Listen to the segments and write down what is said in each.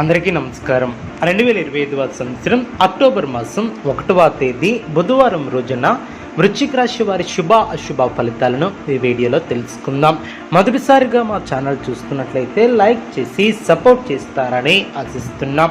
అందరికీ నమస్కారం. రెండు వేల ఇరవై ఐదవ సంవత్సరం అక్టోబర్ మాసం ఒకటవ తేదీ బుధవారం రోజున వృశ్చిక రాశి వారి శుభ అశుభ ఫలితాలను ఈ వీడియోలో తెలుసుకుందాం. మొదటిసారిగా మా ఛానల్ చూస్తున్నట్లయితే లైక్ చేసి సపోర్ట్ చేస్తారని ఆశిస్తున్నాం.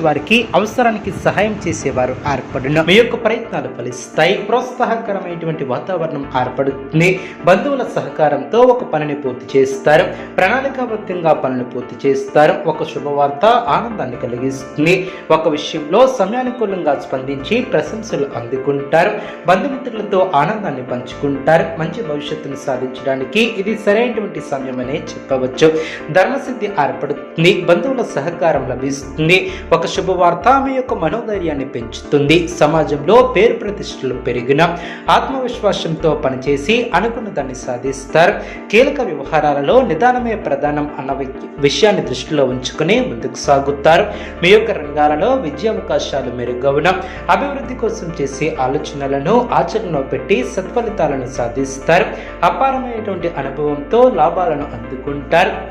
వారికి అవసరానికి సహాయం చేసేవారు ఏర్పడిన మీ యొక్క ప్రయత్నాలు ఫలిస్తాయి. ప్రోత్సాహకరమైనటువంటి వాతావరణం ఏర్పడుతుంది బంధువుల సహకారంతో ఒక పనిని పూర్తి చేస్తారు. ప్రణాళికాబద్ధంగా పనులు పూర్తి చేస్తారు. ఒక శుభవార్త ఆనందాన్ని కలిగిస్తుంది. ఒక విషయంలో సమయానుకూలంగా స్పందించి ప్రశంసలు అందుకుంటారు. బంధుమిత్రులతో ఆనందాన్ని పంచుకుంటారు. మంచి భవిష్యత్తును సాధించడానికి ఇది సరైనటువంటి సమయమనే చెప్పవచ్చు. ధర్మసిద్ధి ఏర్పడుతుంది బంధువుల సహకారం లభిస్తుంది. ఒక ఒక శుభవార్త మీ యొక్క మనోధైర్యాన్ని పెంచుతుంది. సమాజంలో పేరు ప్రతిష్టలు పెరిగిన ఆత్మవిశ్వాసంతో పనిచేసి అనుకున్న దాన్ని సాధిస్తారు. కీలక వ్యవహారాలలో నిదానమే ప్రధానం అన్న విషయాన్ని దృష్టిలో ఉంచుకుని ముందుకు సాగుతారు. మీ యొక్క రంగాలలో విద్యా అవకాశాలు మెరుగవున అభివృద్ధి కోసం చేసే ఆలోచనలను ఆచరణలో పెట్టి సత్ఫలితాలను సాధిస్తారు. అపారమైనటువంటి అనుభవంతో లాభాలను అందుకుంటారు.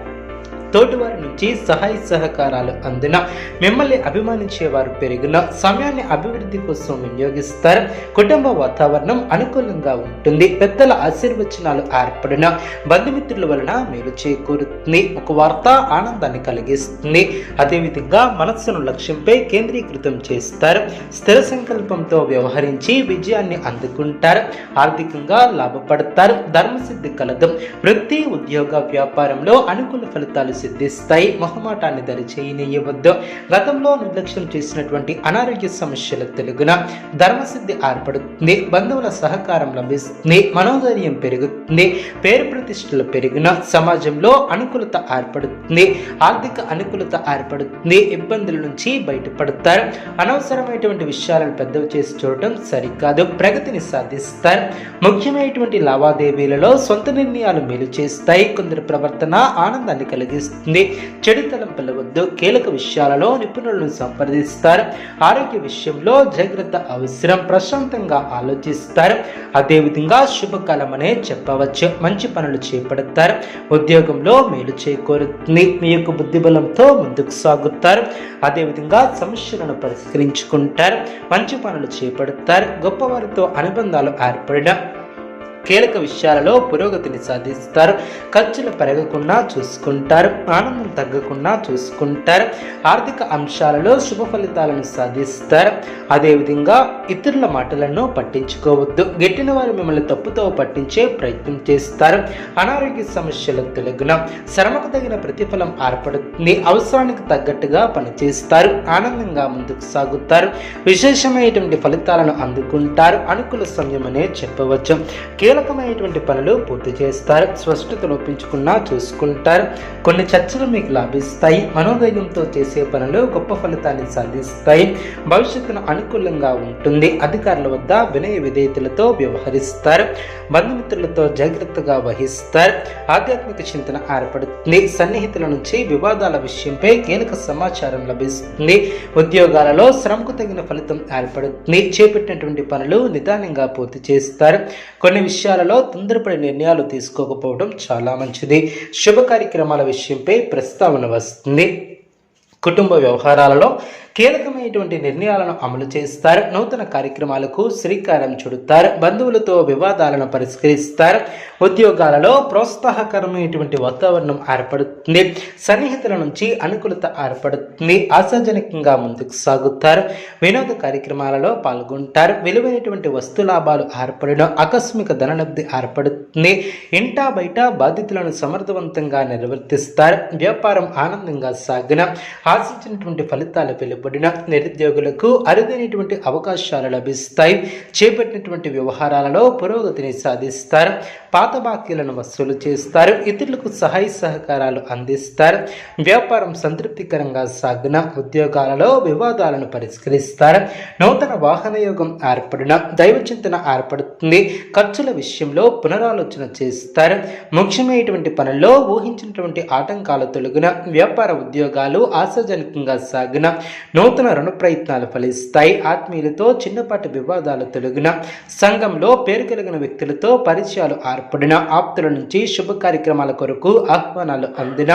తోటివారి నుంచి సహాయ సహకారాలు అందిన మిమ్మల్ని అభిమానించేవారు పెరిగిన సమయాన్ని అభివృద్ధి కోసం వినియోగిస్తారు. కుటుంబ వాతావరణం అనుకూలంగా ఉంటుంది. పెద్దల ఆశీర్వచనాలు ఏర్పడిన బంధుమిత్రుల వలన మేలు చేకూరుతుంది. ఒక వార్త ఆనందాన్ని కలిగిస్తుంది. అదేవిధంగా మనస్సును లక్ష్యంపై కేంద్రీకృతం చేస్తారు. స్థిర సంకల్పంతో వ్యవహరించి విజయాన్ని అందుకుంటారు. ఆర్థికంగా లాభపడతారు. ధర్మసిద్ధి కలదు. వృత్తి ఉద్యోగ వ్యాపారంలో అనుకూల ఫలితాలు సిద్ధిస్తాయి. మొహమాటాన్ని దరిచేయనీయవద్దు. గతంలో నిర్లక్ష్యం చేసినటువంటి అనారోగ్య సమస్యల తెలుగున ధర్మసిద్ధి ఏర్పడుతుంది. బంధువుల సహకారం లభిస్తుంది. మనోధైర్యం పెరుగుతుంది. పేరు ప్రతిష్టలు పెరిగిన సమాజంలో అనుకూలత ఏర్పడుతుంది. ఆర్థిక అనుకూలత ఏర్పడుతుంది. ఇబ్బందుల నుంచి బయటపడతారు. అనవసరమైనటువంటి విషయాలను పెద్దవి చేసి చూడటం సరికాదు. ప్రగతిని సాధిస్తారు. ముఖ్యమైనటువంటి లావాదేవీలలో సొంత నిర్ణయాలు మేలు చేస్తాయి. కొందరి ప్రవర్తన ఆనందాన్ని కలిగిస్తుంది. చెడు తలంపుల వద్దు కీలక విషయాలలో నిపుణులను సంప్రదిస్తారు. ఆరోగ్య విషయంలో జాగ్రత్త అవసరం ప్రశాంతంగా ఆలోచిస్తారు. అదేవిధంగా శుభకాలం అనే చెప్పవచ్చు మంచి పనులు చేపడతారు. ఉద్యోగంలో మేలు చేకూరుతుంది మీ యొక్క బుద్ధిబలంతో ముందుకు సాగుతారు. అదేవిధంగా సమస్యలను పరిష్కరించుకుంటారు మంచి పనులు చేపడతారు. గొప్పవారితో అనుబంధాలు ఏర్పడడం కీలక విషయాలలో పురోగతిని సాధిస్తారు. ఖర్చులు పెరగకుండా చూసుకుంటారు. ఆనందం తగ్గకుండా చూసుకుంటారు. ఆర్థిక అంశాలలో శుభ ఫలితాలను సాధిస్తారు. అదేవిధంగా ఇతరుల మాటలను పట్టించుకోవద్దు. గెట్టిన వారు మిమ్మల్ని తప్పుతో పట్టించే ప్రయత్నం చేస్తారు. అనారోగ్య సమస్యల తొలగిన శ్రమకు తగిన ప్రతిఫలం ఏర్పడుతుంది. అవసరానికి తగ్గట్టుగా పనిచేస్తారు. ఆనందంగా ముందుకు సాగుతారు. విశేషమైనటువంటి ఫలితాలను అందుకుంటారు. అనుకూల సమయం అనే చెప్పవచ్చు. కీలకమైనటువంటి పనులు పూర్తి చేస్తారు స్పష్టత లోపించుకున్నా చూసుకుంటారు. కొన్ని చర్చలు మీకు లాభిస్తాయి మనోధైర్యంతో చేసే పనులు గొప్ప ఫలితాన్ని సాధిస్తాయి. భవిష్యత్తును అనుకూలంగా ఉంటుంది. అధికారుల వద్ద వినయ విధేయతలతో వ్యవహరిస్తారు. బంధుమిత్రులతో జాగ్రత్తగా వహిస్తారు. ఆధ్యాత్మిక చింతన ఏర్పడుతుంది. సన్నిహితుల నుంచి వివాదాల విషయంపై కీలక సమాచారం లభిస్తుంది. ఉద్యోగాలలో శ్రమకు తగిన ఫలితం ఏర్పడుతుంది. చేపట్టినటువంటి పనులు నిదానంగా పూర్తి చేస్తారు. కొన్ని విషయాలలో తొందరపడి నిర్ణయాలు తీసుకోకపోవడం చాలా మంచిది. శుభ కార్యక్రమాల విషయంపై ప్రస్తావన వస్తుంది. కుటుంబ వ్యవహారాలలో కీలకమైనటువంటి నిర్ణయాలను అమలు చేస్తారు. నూతన కార్యక్రమాలకు శ్రీకారం చుడతారు. బంధువులతో వివాదాలను పరిష్కరిస్తారు. ఉద్యోగాలలో ప్రోత్సాహకరమైనటువంటి వాతావరణం ఏర్పడుతుంది. సన్నిహితుల నుంచి అనుకూలత ఏర్పడుతుంది. ఆశాజనకంగా ముందుకు సాగుతారు. వినోద కార్యక్రమాలలో పాల్గొంటారు. విలువైనటువంటి వస్తు లాభాలు ఏర్పడడం ఆకస్మిక ధనలబ్ధి ఏర్పడుతుంది. ఇంటా బయట బాధ్యతలను సమర్థవంతంగా నిర్వర్తిస్తారు. వ్యాపారం ఆనందంగా సాగిన ఆశించినటువంటి ఫలితాలు వెలువడిన నిరుద్యోగులకు అరుదైనటువంటి అవకాశాలు లభిస్తాయి. చేపట్టినటువంటి వ్యవహారాలలో పురోగతిని సాధిస్తారు. పాత బాకీలను వసూలు చేస్తారు. ఇతరులకు సహాయ సహకారాలు అందిస్తారు. వ్యాపారం సంతృప్తికరంగా సాగిన ఉద్యోగాలలో వివాదాలను పరిష్కరిస్తారు. నూతన వాహన యోగం ఏర్పడిన దైవ చింతన ఏర్పడుతుంది. ఖర్చుల విషయంలో పునరాలోచన చేస్తారు. ముఖ్యమైనటువంటి పనుల్లో ఊహించినటువంటి ఆటంకాలు తొలగిన వ్యాపార ఉద్యోగాలు ఆశాజనకంగా సాగిన నూతన రుణ ప్రయత్నాలు ఫలిస్తాయి. ఆత్మీయులతో చిన్నపాటి వివాదాలు తొలగిన సంఘంలో పేరు కలిగిన వ్యక్తులతో పరిచయాలు ఏర్పడిన ఆప్తుల నుంచి శుభ కార్యక్రమాల కొరకు ఆహ్వానాలు అందిన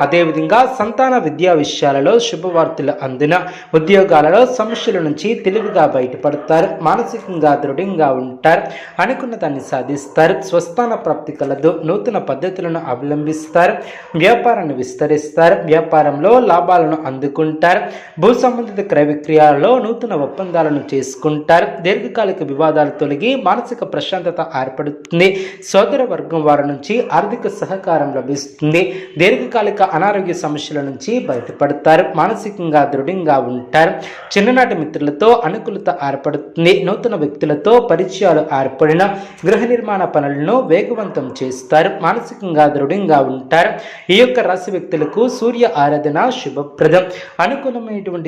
అదేవిధంగా సంతాన విద్యా విషయాలలో శుభవార్తలు అందిన ఉద్యోగాలలో సమస్యల నుంచి తెలివిగా బయటపడతారు మానసికంగా దృఢంగా ఉంటారు అనుకున్న దాన్ని సాధిస్తారు స్వస్థాన ప్రాప్తి కలదు నూతన పద్ధతులను అవలంబిస్తారు వ్యాపారాన్ని విస్తరిస్తారు వ్యాపారంలో లాభాలను అందుకుంటారు భూ సంబంధిత క్రయ విక్రయాలలో నూతన ఒప్పందాలను చేసుకుంటారు. దీర్ఘకాలిక వివాదాలు తొలగి మానసిక ప్రశాంతత ఏర్పడుతుంది. సోదర వర్గం వారి నుంచి ఆర్థిక సహకారం లభిస్తుంది. దీర్ఘకాలిక అనారోగ్య సమస్యల నుంచి బయటపడతారు. మానసికంగా దృఢంగా ఉంటారు. చిన్ననాటి మిత్రులతో అనుకూలత ఏర్పడుతుంది. నూతన వ్యక్తులతో పరిచయాలు ఏర్పడిన గృహ నిర్మాణ పనులను వేగవంతం చేస్తారు. మానసికంగా దృఢంగా ఉంటారు. ఈ యొక్క రాశి వ్యక్తులకు సూర్య ఆరాధన శుభప్రదం. అనుకూలమైనటువంటి